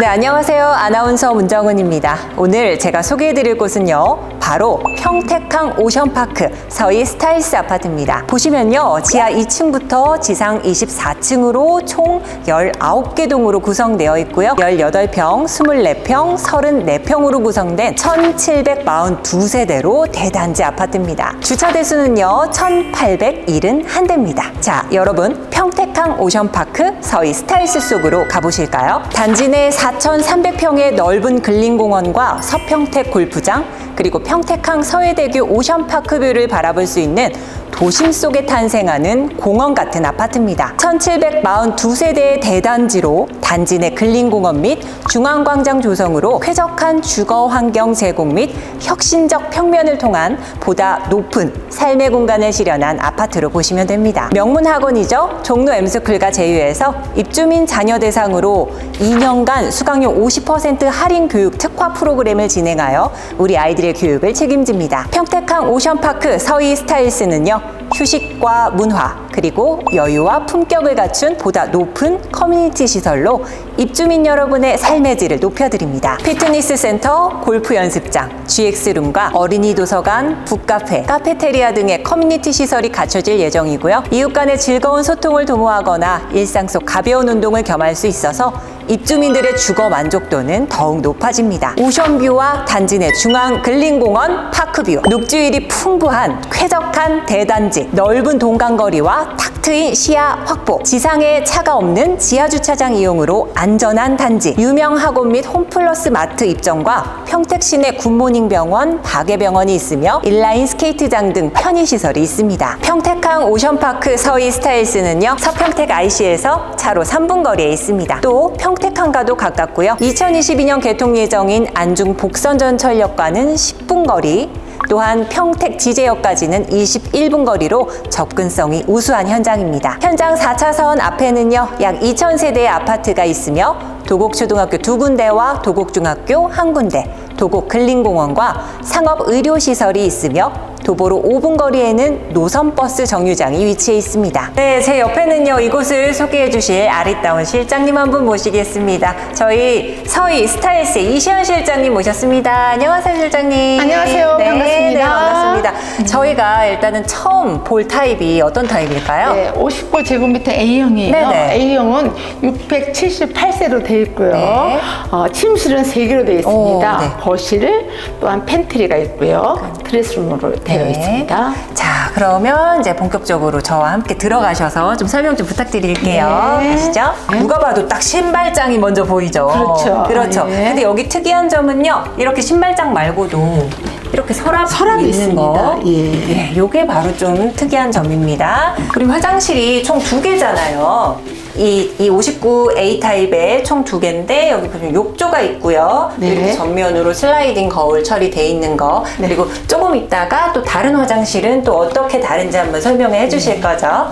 네, 안녕하세요. 아나운서 문정은입니다. 오늘 제가 소개해드릴 곳은요, 바로 평택항 오션파크 서희 스타일스 아파트입니다. 보시면요, 지하 2층부터 지상 24층으로 총 19개 동으로 구성되어 있고요. 18평, 24평, 34평으로 구성된 1,742세대로 대단지 아파트입니다. 주차 대수는요, 1,871대입니다. 자, 여러분, 평택항 오션파크 서희 스타일스 속으로 가보실까요? 단지 내 4,300평의 넓은 근린공원과 서평택 골프장, 그리고 평택항 서해대교 오션파크뷰를 바라볼 수 있는 도심 속에 탄생하는 공원 같은 아파트입니다. 1742세대의 대단지로 단지 내 근린공원 및 중앙광장 조성으로 쾌적한 주거 환경 제공 및 혁신적 평면을 통한 보다 높은 삶의 공간을 실현한 아파트로 보시면 됩니다. 명문 학원이죠. 종로 엠스쿨과 제휴해서 입주민 자녀 대상으로 2년간 수강료 50% 할인 교육 특화 프로그램을 진행하여 우리 아이들의 교육을 책임집니다. 평택항 오션파크 서희 스타일스는요. 휴식과 문화 그리고 여유와 품격을 갖춘 보다 높은 커뮤니티 시설로 입주민 여러분의 삶의 질을 높여드립니다. 피트니스 센터, 골프 연습장, GX룸과 어린이 도서관, 북카페, 카페테리아 등의 커뮤니티 시설이 갖춰질 예정이고요. 이웃 간의 즐거운 소통을 도모하거나 일상 속 가벼운 운동을 겸할 수 있어서 입주민들의 주거 만족도는 더욱 높아집니다. 오션뷰와 단지 내 중앙 근린공원 파크뷰, 녹지율이 풍부한 쾌적한 대단지, 넓은 동간거리와 탁 트인 시야 확보, 지상에 차가 없는 지하 주차장 이용으로 안전한 단지, 유명 학원 및 홈플러스 마트 입점과 평택 시내 굿모닝 병원, 박예병원이 있으며 인라인 스케이트장 등 편의 시설이 있습니다. 평택항 오션파크 서희 스타일스는요 서평택 IC에서 차로 3분 거리에 있습니다. 또 평 택항과도 가깝고요. 2022년 개통 예정인 안중 복선전철역과는 10분 거리, 또한 평택 지제역까지는 21분 거리로 접근성이 우수한 현장입니다. 현장 4차선 앞에는요, 약 2,000세대의 아파트가 있으며 도곡초등학교 두 군데와 도곡중학교 한 군데, 도곡 근린공원과 상업의료시설이 있으며 도보로 5분 거리에는 노선버스 정류장이 위치해 있습니다. 네, 제 옆에는요, 이곳을 소개해 주실 아리따운 실장님 한 분 모시겠습니다. 저희 서희 스타일스 이시연 실장님 모셨습니다. 안녕하세요, 실장님. 안녕하세요. 네, 반갑습니다. 네, 반갑습니다. 저희가 일단은 처음 볼 타입이 어떤 타입일까요? 네, 59제곱미터 A형이에요. 네네. A형은 678세로 되어 있고요. 네. 어, 침실은 3개로 되어 있습니다. 오, 네. 거실, 또한 팬트리가 있고요. 드레스룸으로 되어 네. 있습니다. 자, 그러면 이제 본격적으로 저와 함께 들어가셔서 좀 설명 좀 부탁드릴게요. 네. 아시죠? 누가 봐도 딱 신발장이 먼저 보이죠. 그렇죠. 그렇죠. 네. 근데 여기 특이한 점은요. 이렇게 신발장 말고도 이렇게 서랍이, 서랍이 있는 있습니다. 거. 예. 네, 요게 바로 좀 특이한 점입니다. 그리고 화장실이 총 두 개잖아요. 이, 이 59A 타입에 총두 개인데 여기 보시면 욕조가 있고요. 네. 그리고 전면으로 슬라이딩 거울 처리돼 있는 거. 네. 그리고 조금 있다가 또 다른 화장실은 또 어떻게 다른지 한번 설명해 네. 주실 거죠.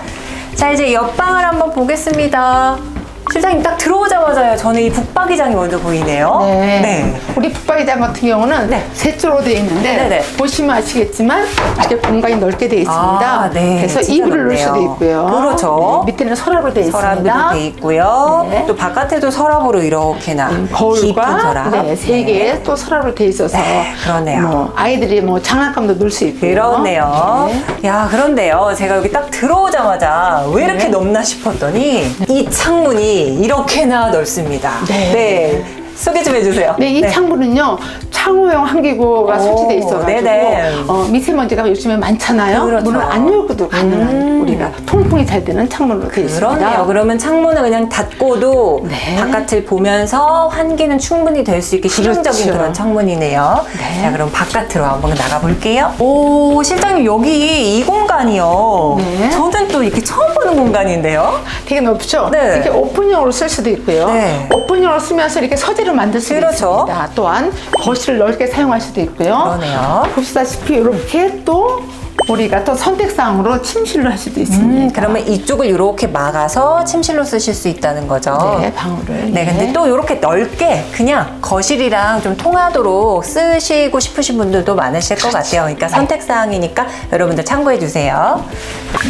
자, 이제 옆방을 한번 보겠습니다. 실장님 딱 들어오자마자요. 저는 이 북박이장이 먼저 보이네요. 네. 우리 북박이장 같은 경우는 네. 세 쪽으로 되어 있는데 네네. 보시면 아시겠지만 이렇게 공간이 넓게 되어 있습니다. 아, 네. 그래서 이불을 넣을 수도. 있고요. 그렇죠. 네, 밑에는 서랍으로 되어 서랍으로 있습니다. 돼 있고요. 네. 또 바깥에도 서랍으로 이렇게나 음, 깊은 거울과 서랍. 네, 세 개의 또 서랍으로 돼 있어서 네, 그러네요. 뭐 아이들이 뭐 장난감도 넣을 수 있고요. 그렇네요. 네. 야, 그런데요. 제가 여기 딱 들어오자마자 왜 이렇게 네. 넓나 싶었더니 이 창문이 이렇게나 넓습니다. 네. 소개 좀 해주세요. 네, 이 창문은요 창호용 환기구가 오, 설치돼 있어가지고 네네. 어, 미세먼지가 요즘에 많잖아요. 그렇죠. 문을 안 열고도 가능한 음. 우리가 통풍이 잘 되는 창문으로 되어 있습니다. 그렇네요. 그러면 창문을 그냥 닫고도 네. 바깥을 보면서 환기는 충분히 될 수 있게 실용적인 그렇죠. 그런 창문이네요. 네. 자, 그럼 바깥으로 한번 나가 볼게요. 오, 실장님 여기 이 공간이요. 네. 저는 또 이렇게 처음 보는 공간인데요. 되게 넓죠? 네. 이렇게 오픈형으로 쓸 수도 있고요. 네. 오픈형으로 쓰면서 이렇게 서재를 만들 수도 그렇죠. 있습니다. 또한 거실을 넓게 사용할 수도 있고요. 그러네요. 보시다시피 이렇게 또 우리가 또 선택사항으로 침실로 할 수도 있습니다. 음, 그러면 이쪽을 이렇게 막아서 침실로 쓰실 수 있다는 거죠. 네, 방울을. 네, 근데 또 이렇게 넓게 그냥 거실이랑 좀 통하도록 쓰시고 싶으신 분들도 많으실 것 같아요. 그러니까 선택사항이니까 여러분들 참고해 주세요.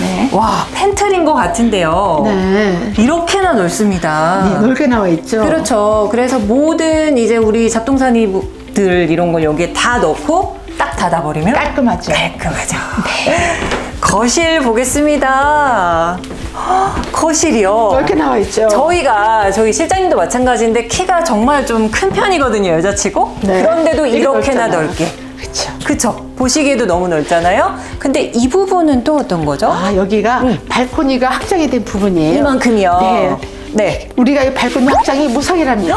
네. 와, 팬트리인 것 같은데요. 네. 이렇게나 넓습니다. 네, 넓게 나와 있죠. 그렇죠. 그래서 모든 이제 우리 잡동사니들 이런 걸 여기에 다 넣고 딱 닫아버리면 깔끔하죠. 깔끔하죠. 거실 보겠습니다. 헉, 거실이요. 넓게 나와 있죠. 저희가 저희 실장님도 마찬가지인데 키가 정말 좀 큰 편이거든요 여자치고 네. 그런데도 되게 이렇게나 넓잖아요. 넓게 그렇죠. 그쵸 보시기에도 너무 넓잖아요 근데 이 부분은 또 어떤 거죠? 아, 여기가 발코니가 확장이 된 부분이에요. 이만큼이요 네. 네. 우리가 이 발코니 확장이 무상이랍니다.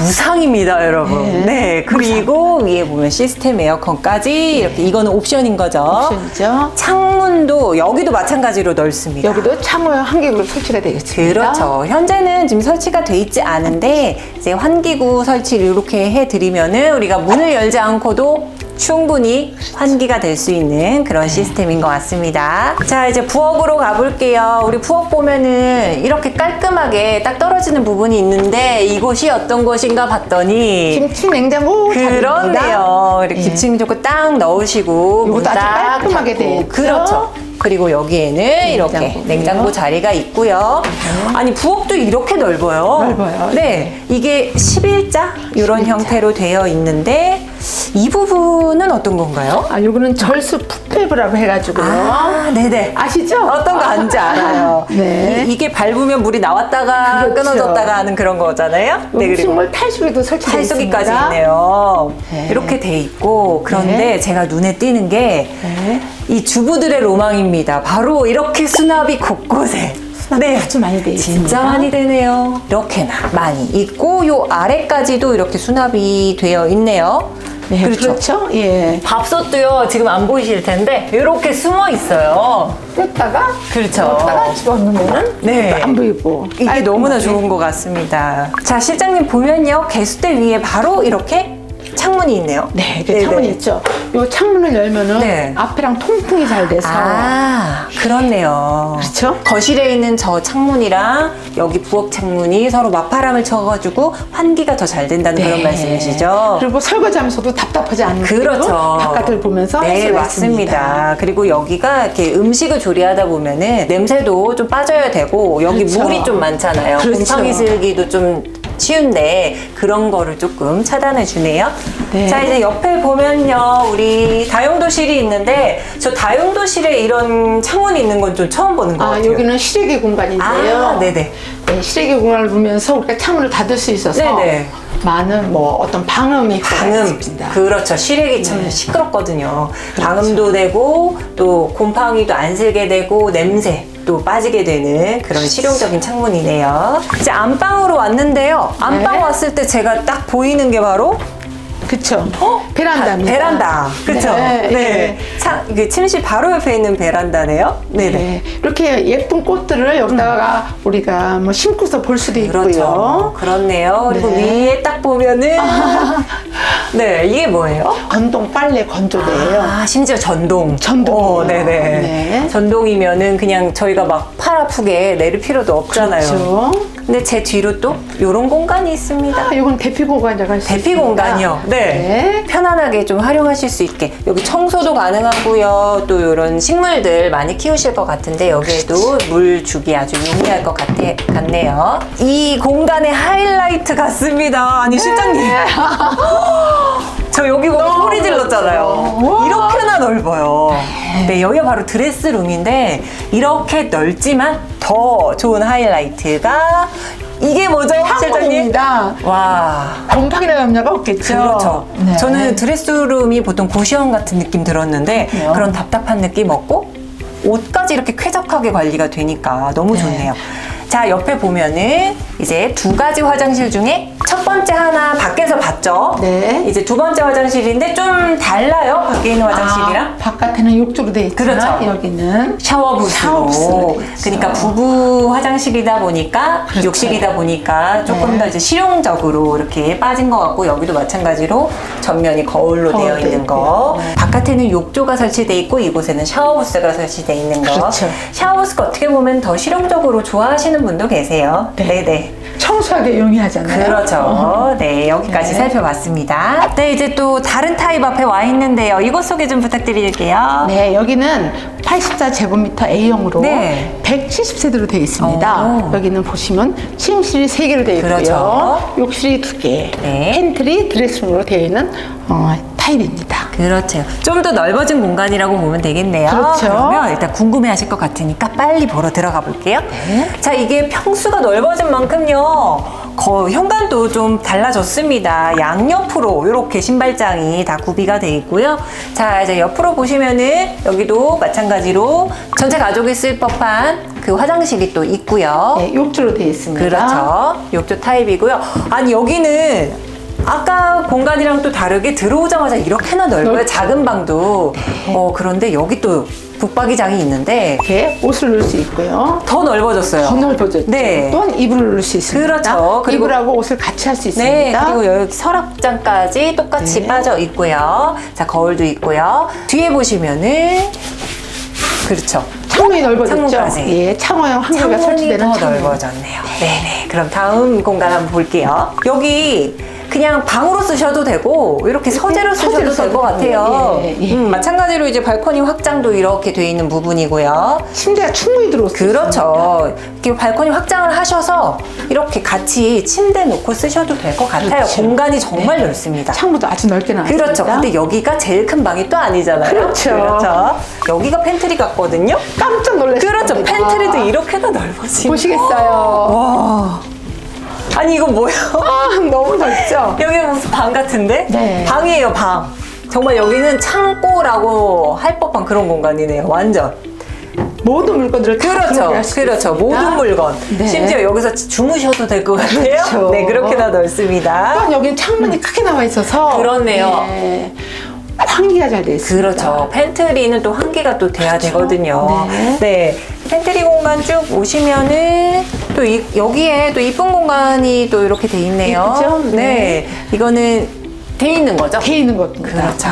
무상입니다 여러분 네. 네, 그리고 위에 보면 시스템 에어컨까지 이렇게 이거는 옵션인 거죠 옵션이죠. 창문도 여기도 마찬가지로 넓습니다 여기도 창호 한개로 설치가 되겠습니다. 그렇죠. 현재는 지금 설치가 돼 있지 않은데 이제 환기구 설치를 이렇게 해드리면은 우리가 문을 열지 않고도 충분히 환기가 될 수 있는 그런 시스템인 것 같습니다. 자, 이제 부엌으로 가볼게요. 우리 부엌 보면은 이렇게 깔끔하게 딱 떨어지는 부분이 있는데 이곳이 어떤 곳인가 봤더니 김치 냉장고 그렇네요. 이렇게 예. 김치 좋고 딱 넣으시고 이것도 문 아주 딱 깔끔하게 닫고. 돼 있죠? 그렇죠. 그리고 여기에는 이렇게 냉장고고요. 냉장고 자리가 있고요. 아니 부엌도 이렇게 넓어요. 넓어요. 네, 이게 11자 이런 11자. 형태로 되어 있는데 이 부분은 어떤 건가요? 아, 요거는 절수 풋밸브라고 해가지고요. 아, 네네. 아시죠? 어떤 거 안지 알아요. 네. 이, 게 밟으면 물이 나왔다가 그렇죠. 끊어졌다가 하는 그런 거잖아요. 네, 음식물 탈수기도 설치되어 탈수기까지. 있네요. 네. 이렇게 돼 있고 그런데 네. 제가 눈에 띄는 게이 네. 주부들의 로망입니다. 바로 이렇게 수납이 곳곳에. 네, 아주 많이 돼 진짜 있습니다. 많이 되네요. 이렇게나 많이 있고 요 아래까지도 이렇게 수납이 되어 있네요. 네, 그렇죠. 예. 밥솥도요 지금 안 보이실 텐데 이렇게 숨어 있어요. 뺐다가 그렇죠. 뺐다가 집어넣으면은 네. 안 보이고 이게. 너무나 좋은 것 같습니다. 자, 실장님 보면요. 개수대 위에 바로 이렇게 창문이 있네요. 네, 그 창문이 있죠. 요 창문을 열면은 네. 앞이랑 통풍이 잘 돼서 아, 그렇네요. 그렇죠? 거실에 있는 저 창문이랑 여기 부엌 창문이 서로 맞바람을 쳐가지고 환기가 더 잘 된다는 그런 말씀이시죠? 네. 그리고 설거지하면서도 답답하지 않은 그렇죠. 바깥을 보면서 할 네, 수가 맞습니다. 있습니다. 그리고 여기가 이렇게 음식을 조리하다 보면은 냄새도 좀 빠져야 되고 여기 그렇죠. 물이 좀 많잖아요. 그렇죠. 곰팡이 슬기도 좀 쉬운데 그런 거를 조금 차단해 주네요. 네. 자, 이제 옆에 보면요. 우리 다용도실이 있는데 저 다용도실에 이런 창문이 있는 건 좀 처음 보는 것 아, 같아요. 여기는 실외기 공간인데요. 아, 네네. 네, 실외기 공간을 보면서 우리가 창문을 닫을 수 있어서 네네. 많은 뭐 어떤 방음이 방음 있습니다. 그렇죠 실외기 참 네. 시끄럽거든요 그렇죠. 방음도 되고 또 곰팡이도 안 슬게 되고 냄새 또 빠지게 되는 그런 실용적인 창문이네요 이제 안방으로 왔는데요 안방 네. 왔을 때 제가 딱 보이는 게 바로 그쵸. 베란다입니다. 베란다 그렇죠 네, 네, 네. 차- 이게 침실 바로 옆에 있는 베란다네요 네네 네. 이렇게 예쁜 꽃들을 여기다가 우리가 뭐 심고서 볼 수도 있고요. 그렇죠 그렇네요 그리고 네. 위에 딱 보면은 네 이게 뭐예요? 건동 빨래 건조대예요. 아, 심지어 전동. 전동이에요. 어, 네네. 네. 전동이면은 그냥 저희가 막 팔 아프게 내릴 필요도 없잖아요. 그렇죠. 근데 제 뒤로 또 이런 공간이 있습니다. 아, 이건 대피 공간이라고 할수 대피 있습니다. 공간이요. 네. 네. 편안하게 좀 활용하실 수 있게. 여기 청소도 가능하고요. 또 이런 식물들 많이 키우실 것 같은데 여기에도 물 주기 아주 용이할 것 같아, 같네요. 이 공간의 하이라이트 같습니다. 아니, 실장님. 저 여기 보고 소리 질렀잖아요. 이렇게나 넓어요. 네, 여기가 바로 드레스룸인데 이렇게 넓지만 더 좋은 하이라이트가 이게 뭐죠, 실장님? 창문입니다. 와. 곰팡이나 염려가 없겠죠. 그렇죠. 네. 저는 드레스룸이 보통 고시원 같은 느낌 들었는데 그렇군요. 그런 답답한 느낌 없고 옷까지 이렇게 쾌적하게 관리가 되니까 너무 네. 좋네요. 자, 옆에 보면은 이제 두 가지 화장실 중에 첫 번째 하나 밖에서 봤죠? 네. 이제 두 번째 화장실인데 좀 달라요. 밖에 있는 화장실이랑. 아, 바깥에는 욕조로 돼 있지만 그렇죠. 여기는 샤워부스로. 돼 있어. 그러니까 부부 화장실이다 보니까 그렇죠. 욕실이다 보니까 조금 네. 더 이제 실용적으로 이렇게 빠진 것 같고 여기도 마찬가지로 전면이 거울로 되어 거울도 있는 거. 있고요. 네. 바깥에는 욕조가 설치돼 있고 이곳에는 샤워 부스가 설치돼 있는 거. 그렇죠. 샤워 부스가 어떻게 보면 더 실용적으로 좋아하시는 분도 계세요. 네. 네, 네. 청소하기 용이하잖아요. 그렇죠. 네, 여기까지 네. 살펴봤습니다. 네, 이제 또 다른 타입 앞에 와 있는데요. 이곳 소개 좀 부탁드릴게요. 네, 여기는 84제곱미터 A형으로 네. 170세대로 되어 있습니다. 오. 여기는 보시면 침실이 3개로 되어 있고요. 그렇죠. 욕실이 2개, 네. 팬트리, 드레스룸으로 되어 있는 어, 타입입니다. 그렇죠. 좀 더 넓어진 공간이라고 보면 되겠네요. 그렇죠. 그러면 일단 궁금해하실 것 같으니까 빨리 보러 들어가 볼게요. 네. 자, 이게 평수가 넓어진 만큼요. 거, 현관도 좀 달라졌습니다. 양옆으로 이렇게 신발장이 다 구비가 돼 있고요. 자, 이제 옆으로 보시면은 여기도 마찬가지로 전체 가족이 쓸 법한 그 화장실이 또 있고요. 네, 욕조로 되어 있습니다. 그렇죠. 욕조 타입이고요. 아니 여기는 아까 공간이랑 또 다르게 들어오자마자 이렇게나 넓어요. 넓죠. 작은 방도. 어 그런데 여기 또 붙박이장이 있는데 이렇게 옷을 넣을 수 있고요. 더 넓어졌어요. 더 넓어졌죠. 네. 또한 이불을 넣을 수 있습니다. 그렇죠. 그리고- 이불하고 옷을 같이 할 수 있습니다. 네, 그리고 여기 서랍장까지 똑같이 네. 빠져 있고요. 자, 거울도 있고요. 뒤에 보시면은 그렇죠. 창문이 넓어졌죠. 창문까지. 예, 창호형 창문이 설치되는 더 창문. 넓어졌네요. 네 네. 그럼 다음 공간 한번 볼게요. 여기 그냥 방으로 쓰셔도 되고 이렇게 서재로 쓰셔도 서재로 될것 써도 같아요. 되고요. 예, 예. 음, 마찬가지로 이제 발코니 확장도 이렇게 돼 있는 부분이고요. 침대가 충분히 들어올 수. 그렇죠. 이렇게 발코니 확장을 하셔서 이렇게 같이 침대 놓고 쓰셔도 될 것 같아요. 그렇죠. 공간이 정말 넓습니다. 창문도 아주 넓게 나왔습니다. 그렇죠. 근데 여기가 제일 큰 방이 또 아니잖아요. 그렇죠. 그렇죠. 여기가 팬트리 같거든요. 깜짝 놀랐습니다. 그렇죠. 팬트리도 이렇게나 넓어지. 보시겠어요. 와. 아니 이거 뭐야? 아, 너무 넓죠? 여기 무슨 방 같은데? 네. 방이에요 방. 정말 여기는 창고라고 할 법한 그런 공간이네요. 완전. 모든 물건들을 다 그렇죠. 수 그렇죠. 있습니다. 모든 물건. 네. 심지어 여기서 주무셔도 될 것 같아요. 그렇죠. 네, 그렇게나 넓습니다. 또한 여기는 창문이 크게 나와 있어서 그렇네요. 네, 환기가 잘 돼 있습니다. 그렇죠. 팬트리는 또 환기가 또 돼야 되거든요. 네. 네. 팬트리 공간 쭉 오시면은 또 이- 여기에 또 이쁜 공간이 또 이렇게 돼 있네요. 이쁘죠? 네. 네. 이거는 돼 있는 거죠? 돼 있는 겁니다. 그렇죠.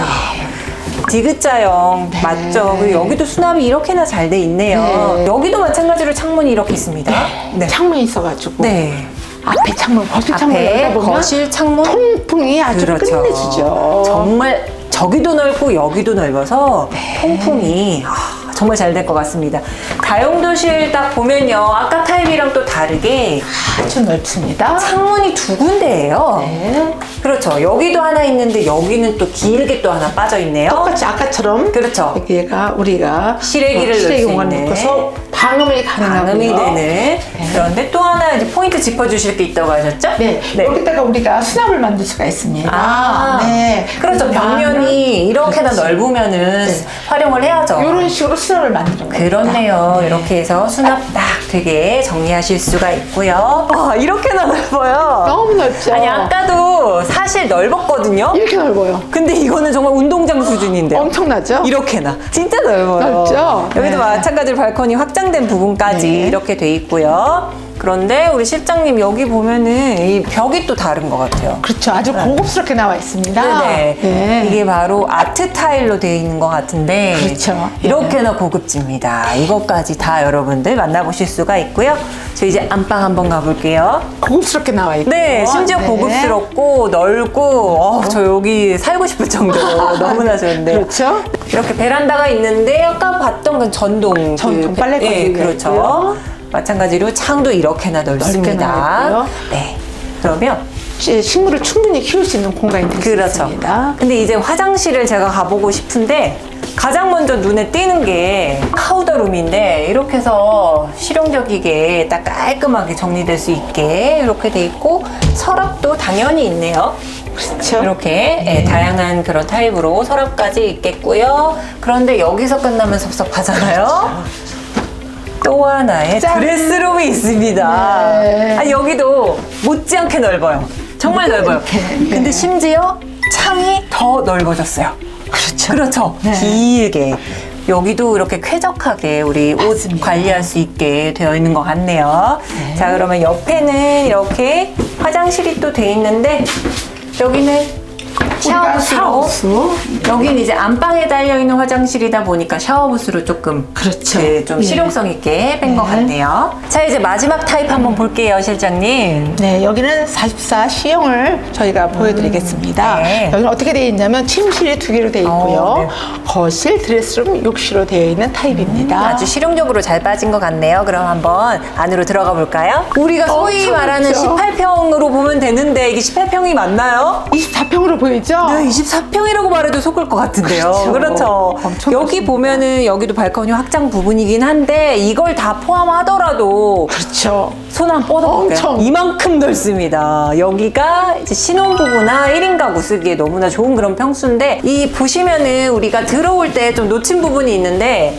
디귿자형 네. 맞죠? 그리고 여기도 수납이 이렇게나 잘 돼 있네요. 네. 여기도 마찬가지로 창문이 이렇게 있습니다. 네. 창문이 있어가지고 네. 앞에 창문, 거실 창문 앞에 보면 거실 창문 통풍이 아주 끝내주죠. 정말 저기도 넓고 여기도 넓어서 네. 통풍이 아, 정말 잘 될 것 같습니다. 다용도실 딱 보면요. 아까 타입이랑 또 다르게 아주 넓습니다. 창문이 두 군데예요. 네. 그렇죠. 여기도 하나 있는데 여기는 또 길게 또 하나 빠져 있네요. 똑같이 아까처럼 그렇죠. 여기가 우리가 실외기를 어, 넣을 수 있는. 넣고서 방음이 가능하고요. 방음이 되는 그런데 또 하나 이제 포인트 짚어주실 게 있다고 하셨죠? 네, 여기다가 우리가 수납을 만들 수가 있습니다. 아, 네. 그렇죠. 벽면이 이렇게나 그렇지. 넓으면은 네. 활용을 해야죠. 이런 식으로 수납을 만드는 겁니다. 그렇네요. 이렇게 해서 수납 딱 되게 정리하실 수가 있고요. 와, 이렇게나 넓어요. 너무 넓죠? 아니, 아까도 사실 넓었거든요. 이렇게 넓어요. 근데 이거는 정말 운동장 수준인데요. 엄청나죠? 이렇게나 진짜 넓어요. 넓죠? 여기도 네. 마찬가지로 발코니 확장 된 부분까지 네. 이렇게 돼 있고요. 그런데 우리 실장님 여기 보면은 이 벽이 또 다른 것 같아요. 그렇죠. 아주 고급스럽게 나와 있습니다. 네네. 네. 이게 바로 아트 타일로 되어 있는 것 같은데. 그렇죠. 이렇게나 고급집니다. 이것까지 다 여러분들 만나보실 수가 있고요. 저 이제 안방 한번 가볼게요. 고급스럽게 나와 있고. 네, 심지어 고급스럽고 넓고, 어, 저 여기 살고 싶을 정도로 너무나 좋은데요. 그렇죠. 이렇게 베란다가 있는데 아까 봤던 건 전동 전동 그 빨래 예, 그렇죠. 있고요. 마찬가지로 창도 이렇게나 넓습니다. 네. 그러면 시- 식물을 충분히 키울 수 있는 공간이 될수 그렇죠. 있습니다. 근데 이제 화장실을 제가 가보고 싶은데 가장 먼저 눈에 띄는 게 파우더룸인데 이렇게 해서 실용적이게 딱 깔끔하게 정리될 수 있게 이렇게 돼 있고 서랍도 당연히 있네요. 그렇죠. 이렇게 예, 다양한 그런 타입으로 서랍까지 있겠고요. 그런데 여기서 끝나면 섭섭하잖아요. 또 하나의 짠! 드레스룸이 있습니다. 네. 아, 여기도 못지않게 넓어요. 정말 넓어요. 네. 근데 심지어 창이 더 넓어졌어요. 그렇죠. 그렇죠. 네. 길게. 여기도 이렇게 쾌적하게 우리 옷 맞습니다. 관리할 수 있게 되어 있는 것 같네요. 네. 자, 그러면 옆에는 이렇게 화장실이 또 돼 있는데 여기는 샤워부스. 여기는 이제 안방에 달려 있는 화장실이다 보니까 샤워부스로 조금 그렇죠. 네, 좀 예. 실용성 있게 뺀 것 네. 같네요. 자, 이제 마지막 타입 한번 볼게요, 실장님. 네, 여기는 44 C형을 저희가 보여드리겠습니다. 네. 여기는 어떻게 되어 있냐면 침실이 두 개로 되어 있고요. 어, 네. 거실, 드레스룸, 욕실로 되어 있는 타입입니다. 아주 실용적으로 잘 빠진 것 같네요. 그럼 한번 안으로 들어가 볼까요? 우리가 소위 엄청 말하는 넓죠? 18평으로 보면 되는데 이게 18평이 맞나요? 24평으로 보이죠? 네, 24평이라고 말해도 속을 것 같은데요. 그렇죠. 그렇죠. 여기. 보면은 여기도 발코니 확장 부분이긴 한데 이걸 다 포함하더라도 그렇죠. 손 한 뻗어볼게요. 엄청. 이만큼 넓습니다. 여기가 이제 신혼부부나 1인 가구 쓰기에 너무나 좋은 그런 평수인데 이 보시면은 우리가 들어올 때 좀 놓친 부분이 있는데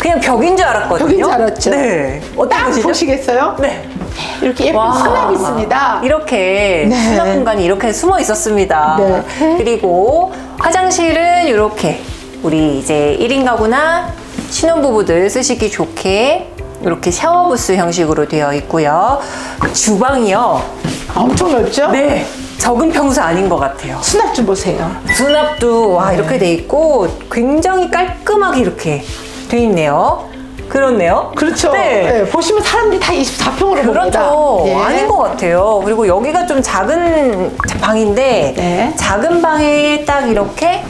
그냥 벽인 줄 알았거든요. 벽인 줄 알았죠? 네. 어떤 딱 곳이죠? 보시겠어요? 네. 이렇게 예쁜 와. 수납이 있습니다. 이렇게 네. 수납 공간이 이렇게 숨어 있었습니다. 네. 그리고 화장실은 이렇게 우리 이제 1인 가구나 신혼부부들 쓰시기 좋게 이렇게 샤워부스 형식으로 되어 있고요. 주방이요. 엄청 넓죠? 네. 적은 평수 아닌 것 같아요. 수납 좀 보세요. 수납도 와 이렇게 돼 있고 굉장히 깔끔하게 이렇게 돼 있네요. 그렇네요. 그렇죠. 네. 네, 보시면 사람들이 다 24평으로 봅니다. 그렇죠. 예. 아닌 것 같아요. 그리고 여기가 좀 작은 방인데 네. 작은 방에 딱 이렇게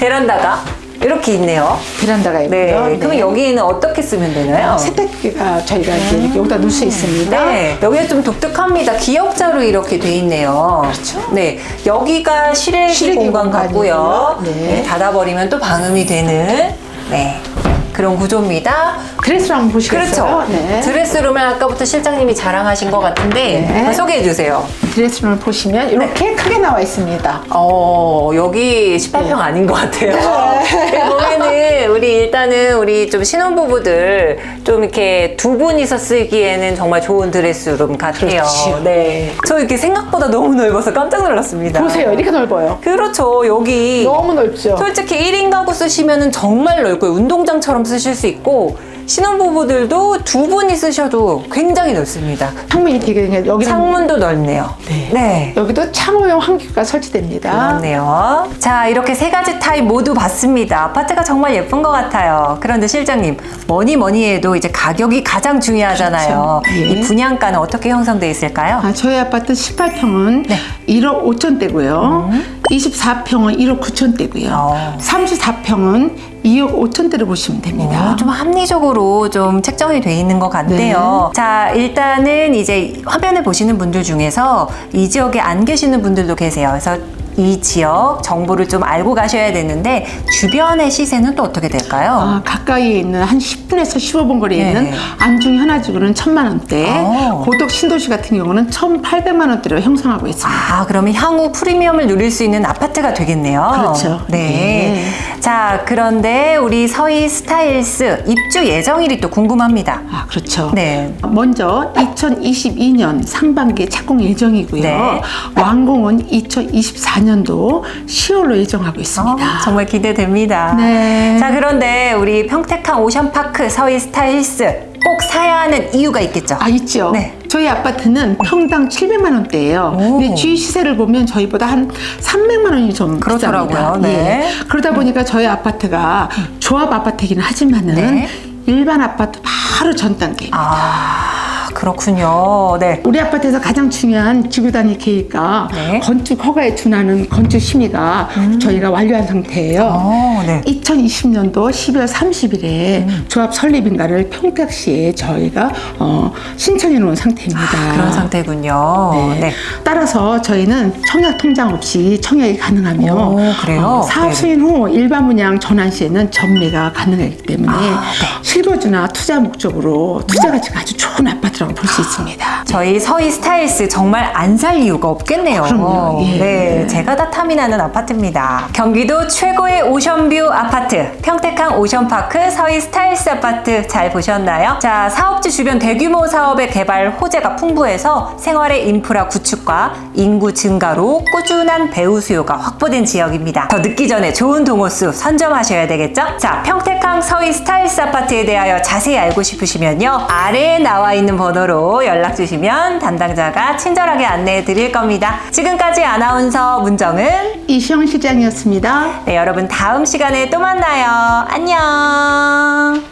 베란다가 이렇게 있네요. 베란다가 있고요. 네. 그러면 여기는 어떻게 쓰면 되나요? 세탁기가 저희가 이제 여기다 놓을 수 있습니다. 네, 여기가 좀 독특합니다. 기역자로 이렇게 돼 있네요. 그렇죠. 네, 여기가 실외기 실외기 공간 같고요. 네. 네, 닫아버리면 또 방음이 되는 네 그런 구조입니다. 드레스를 한번 보시겠어요? 그렇죠. 네. 드레스룸을 아까부터 실장님이 자랑하신 것 같은데 네. 소개해 주세요. 드레스룸을 보시면 이렇게 크게 나와 있습니다. 어, 여기 18평 아닌 것 같아요. 네. 여기 보면은 우리 일단은 우리 좀 신혼부부들 좀 이렇게 두 분이서 쓰기에는 정말 좋은 드레스룸 같아요. 그렇죠. 네. 저 이렇게 생각보다 너무 넓어서 깜짝 놀랐습니다. 보세요. 이렇게 넓어요. 그렇죠. 여기 너무 넓죠? 솔직히 1인 가구 쓰시면 정말 넓고요. 운동장처럼 쓰실 수 있고 신혼부부들도 두 분이 쓰셔도 굉장히 넓습니다. 창문이 되게 그냥 여기는 창문도 넓네요. 네. 네. 여기도 창호용 환기가 설치됩니다. 그렇네요. 자, 이렇게 세 가지 타입 모두 봤습니다. 아파트가 정말 예쁜 것 같아요. 그런데 실장님, 뭐니 뭐니 해도 이제 가격이 가장 중요하잖아요. 그렇죠. 예. 이 분양가는 어떻게 형성돼 있을까요? 아, 저희 아파트 18평은 네. 1억 5천대고요. 24평은 1억 9천대고요. 어. 34평은 2억 5천대로 보시면 됩니다. 어, 좀 합리적으로 좀 책정이 돼 있는 것 같네요. 네. 자, 일단은 이제 화면을 보시는 분들 중에서 이 지역에 안 계시는 분들도 계세요. 그래서 이 지역 정보를 좀 알고 가셔야 되는데 주변의 시세는 또 어떻게 될까요? 아, 가까이에 있는 한 10분에서 15분 거리에 네. 있는 안중 현아지구는 천만 원대, 어. 고덕 신도시 같은 경우는 1,800만 원대로 형성하고 있습니다. 아, 그러면 향후 프리미엄을 누릴 수 있는 아파트가 되겠네요. 그렇죠. 네. 네. 자, 그런데 우리 서희 스타일스 입주 예정일이 또 궁금합니다. 아, 그렇죠. 네. 먼저 2022년 상반기에 착공 예정이고요. 네. 완공은 2024년 도 10월로 예정하고 있습니다. 어, 정말 기대됩니다. 네. 자, 그런데 우리 평택항 오션파크 서희 스타일스 꼭 사야 하는 이유가 있겠죠? 아, 있죠. 네. 저희 아파트는 평당 700만 원대예요. 오. 근데 주위 시세를 보면 저희보다 한 300만 원이 좀 그렇더라고요. 비쌉니다. 네. 예. 그러다 보니까 저희 아파트가 조합 아파트이긴 하지만은 네. 일반 아파트 바로 전 단계. 아, 그렇군요. 네. 우리 아파트에서 가장 중요한 지구 단위 계획과 네. 음. 건축 허가에 준하는 건축 심의가 저희가 완료한 상태예요. 어, 네. 2020년도 12월 30일에 음. 조합 설립인가를 평택시에 저희가 어, 신청해 놓은 상태입니다. 아, 그런 상태군요. 네. 네. 따라서 저희는 청약 통장 없이 청약이 가능하며 오, 그래요? 어, 사업 네네. 수인 후 일반 분양 전환 시에는 전매가 가능하기 때문에 아, 네. 실거주나 투자 목적으로 투자 가치가 아주 좋은 아파트라고 볼 수 있습니다. 저희 서희 스타일스 정말 안 살 이유가 없겠네요. 그럼요. 예. 네, 제 배가 다 탐이 나는 아파트입니다. 경기도 최고의 오션뷰 아파트 평택항 오션파크 서희 스타일스 아파트 잘 보셨나요? 자 사업지 주변 대규모 사업의 개발 호재가 풍부해서 생활의 인프라 구축과 인구 증가로 꾸준한 배우 수요가 확보된 지역입니다. 더 늦기 전에 좋은 동호수 선점하셔야 되겠죠? 자 평택항 서희 스타일스 아파트에 대하여 자세히 알고 싶으시면요 아래에 나와 있는 번호로 연락 주시면 담당자가 친절하게 안내해 드릴 겁니다. 지금까지 아나운서 문정은 이시영 시장이었습니다. 네, 여러분 다음 시간에 또 만나요. 안녕.